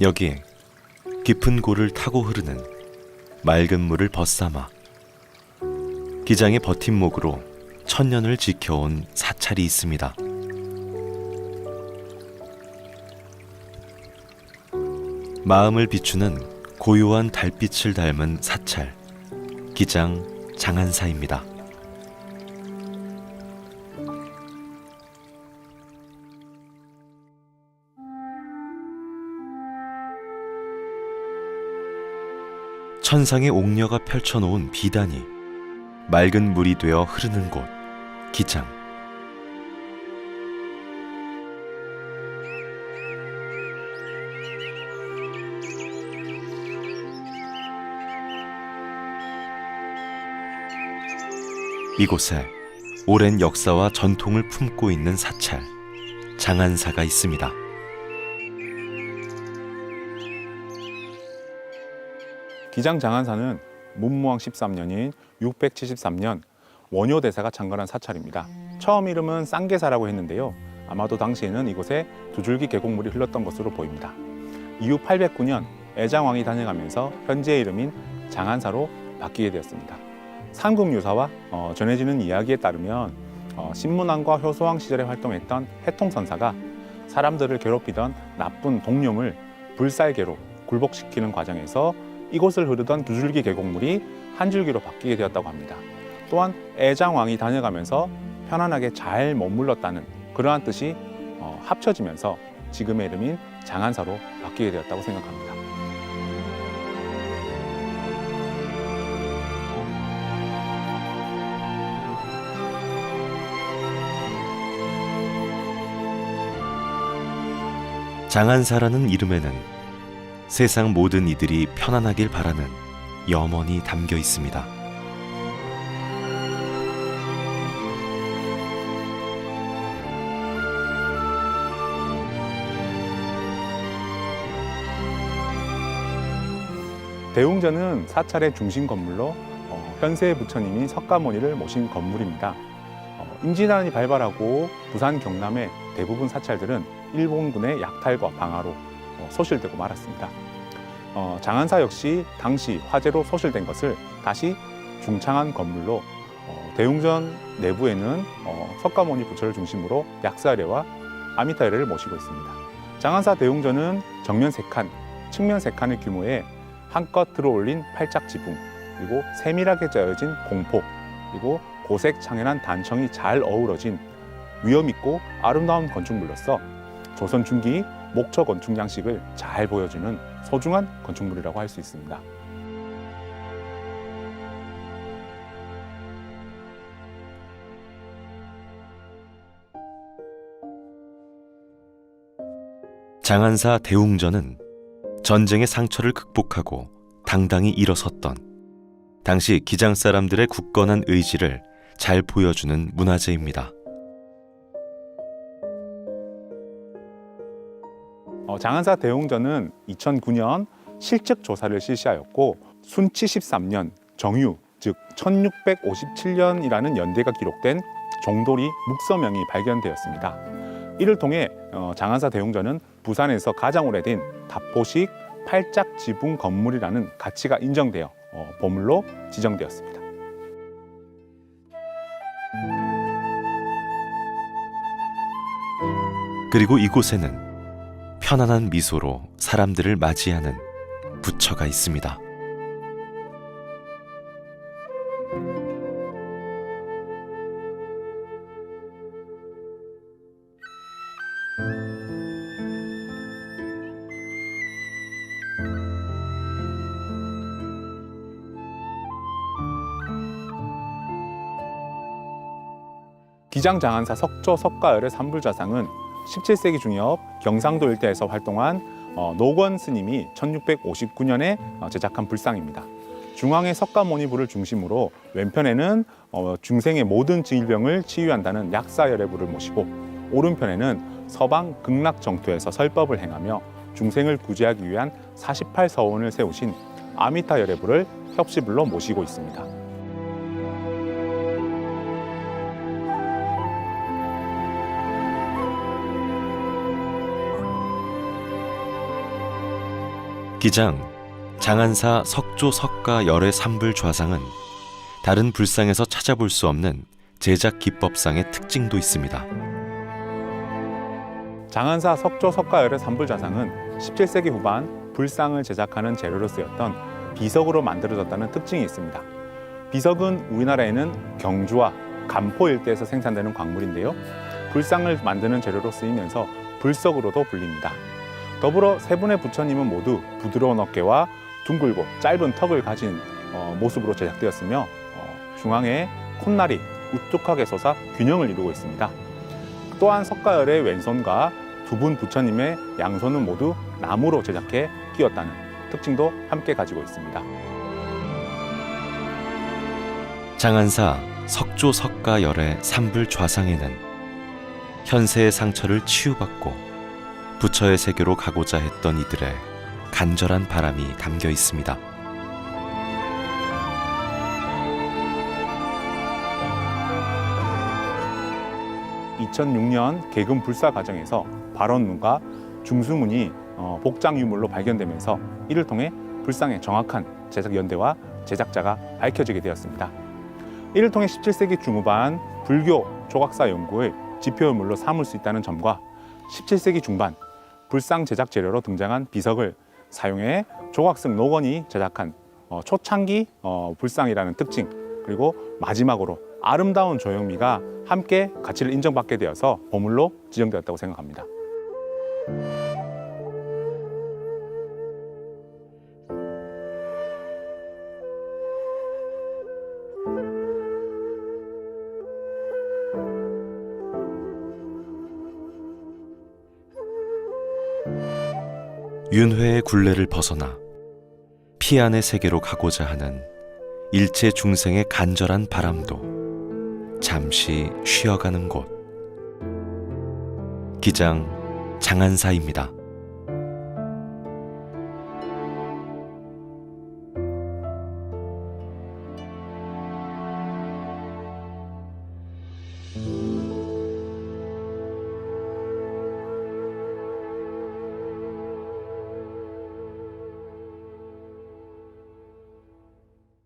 여기에 깊은 골을 타고 흐르는 맑은 물을 벗삼아 기장의 버팀목으로 천년을 지켜온 사찰이 있습니다. 마음을 비추는 고요한 달빛을 닮은 사찰 기장 장안사입니다. 천상의 옥녀가 펼쳐놓은 비단이 맑은 물이 되어 흐르는 곳 기장 이곳에 오랜 역사와 전통을 품고 있는 사찰 장안사가 있습니다. 기장 장안사는 문무왕 13년인 673년 원효 대사가 창건한 사찰입니다. 처음 이름은 쌍계사라고 했는데요. 아마도 당시에는 이곳에 두 줄기 계곡물이 흘렀던 것으로 보입니다. 이후 809년 애장왕이 다녀가면서 현재의 이름인 장안사로 바뀌게 되었습니다. 삼국유사와 어, 전해지는 이야기에 따르면 어, 신문왕과 효소왕 시절에 활동했던 해통선사가 사람들을 괴롭히던 나쁜 동룡을 불살개로 굴복시키는 과정에서 이곳을 흐르던 두 줄기 계곡물이 한 줄기로 바뀌게 되었다고 합니다. 또한 애장왕이 다녀가면서 편안하게 잘 머물렀다는 그러한 뜻이 어, 합쳐지면서 지금의 이름인 장안사로 바뀌게 되었다고 생각합니다. 장안사라는 이름에는 세상 모든 이들이 편안하길 바라는 염원이 담겨 있습니다. 대웅전은 사찰의 중심 건물로 어, 현세 부처님이 석가모니를 모신 건물입니다. 어, 임진환이 발발하고 부산 경남의 대부분 사찰들은 일본군의 약탈과 방화로 어, 소실되고 말았습니다. 어, 장안사 역시 당시 화재로 소실된 것을 다시 중창한 건물로 어, 대웅전 내부에는 어, 석가모니 부처를 중심으로 약사례와 아미타례를 모시고 있습니다. 장안사 대웅전은 정면 세칸 측면 세칸의 규모에 한껏 들어올린 팔짝 지붕, 그리고 세밀하게 짜여진 공포, 그리고 고색 창연한 단청이 잘 어우러진 위험 있고 아름다운 건축물로서 조선 중기 목초 건축 양식을 잘 보여주는 소중한 건축물이라고 할 수 있습니다. 장안사 대웅전은 전쟁의 상처를 극복하고 당당히 일어섰던 당시 기장 사람들의 굳건한 의지를 잘 보여주는 문화재입니다. 장안사 대웅전은 2009년 실측 조사를 실시하였고 순치 13년 정유 즉 1657년이라는 연대가 기록된 종돌이 묵서명이 발견되었습니다. 이를 통해 어, 장안사 대웅전은 부산에서 가장 오래된 다포식 팔짝 지붕 건물이라는 가치가 인정되어 어, 보물로 지정되었습니다. 그리고 이곳에는 편안한 미소로 사람들을 맞이하는 부처가 있습니다. 기장 장안사 석조 석가열의 산불자상은 17세기 중엽 경상도 일대에서 활동한 어, 노건 스님이 1659년에 어, 제작한 불상입니다. 중앙의 석가모니부를 중심으로 왼편에는 어, 중생의 모든 질병을 치유한다는 약사열애부를 모시고 오른편에는 서방 극락 정토에서 설법을 행하며 중생을 구제하기 위한 48서원을 세우신 아미타 열애부를 협시불로 모시고 있습니다. 기장 장안사 석조 석가 열의 삼불 좌상은 다른 불상에서 찾아볼 수 없는 제작 기법상의 특징도 있습니다. 장안사 석조 석가 열의 삼불자상은 17세기 후반 불상을 제작하는 재료로 쓰였던 비석으로 만들어졌다는 특징이 있습니다. 비석은 우리나라에는 경주와 간포 일대에서 생산되는 광물인데요. 불상을 만드는 재료로 쓰이면서 불석으로도 불립니다. 더불어 세 분의 부처님은 모두 부드러운 어깨와 둥글고 짧은 턱을 가진 어, 모습으로 제작되었으며 어, 중앙에 콧날이 우뚝하게 솟아 균형을 이루고 있습니다. 또한 석가열의 왼손과 두 분 부처님의 양손은 모두 나무로 제작해 끼웠다는 특징도 함께 가지고 있습니다. 장안사 석조 석가 열의 삼불 좌상에는 현세의 상처를 치유받고 부처의 세계로 가고자 했던 이들의 간절한 바람이 담겨 있습니다. 2006년 개금 불사 과정에서 발원문과 중수문이 어, 복장 유물로 발견되면서 이를 통해 불상의 정확한 제작 연대와 제작자가 밝혀지게 되었습니다. 이를 통해 17세기 중후반 불교 조각사 연구의 지표유물로 삼을 수 있다는 점과 17세기 중반 불상 제작 재료로 등장한 비석을 사용해 조각승 노건이 제작한 어, 초창기 어, 불상이라는 특징 그리고 마지막으로 아름다운 조형미가 함께 가치를 인정받게 되어서 보물로 지정되었다고 생각합니다. 윤회의 굴레를 벗어나 피안의 세계로 가고자 하는 일체 중생의 간절한 바람도 잠시 쉬어가는 곳. 기장 장안사입니다.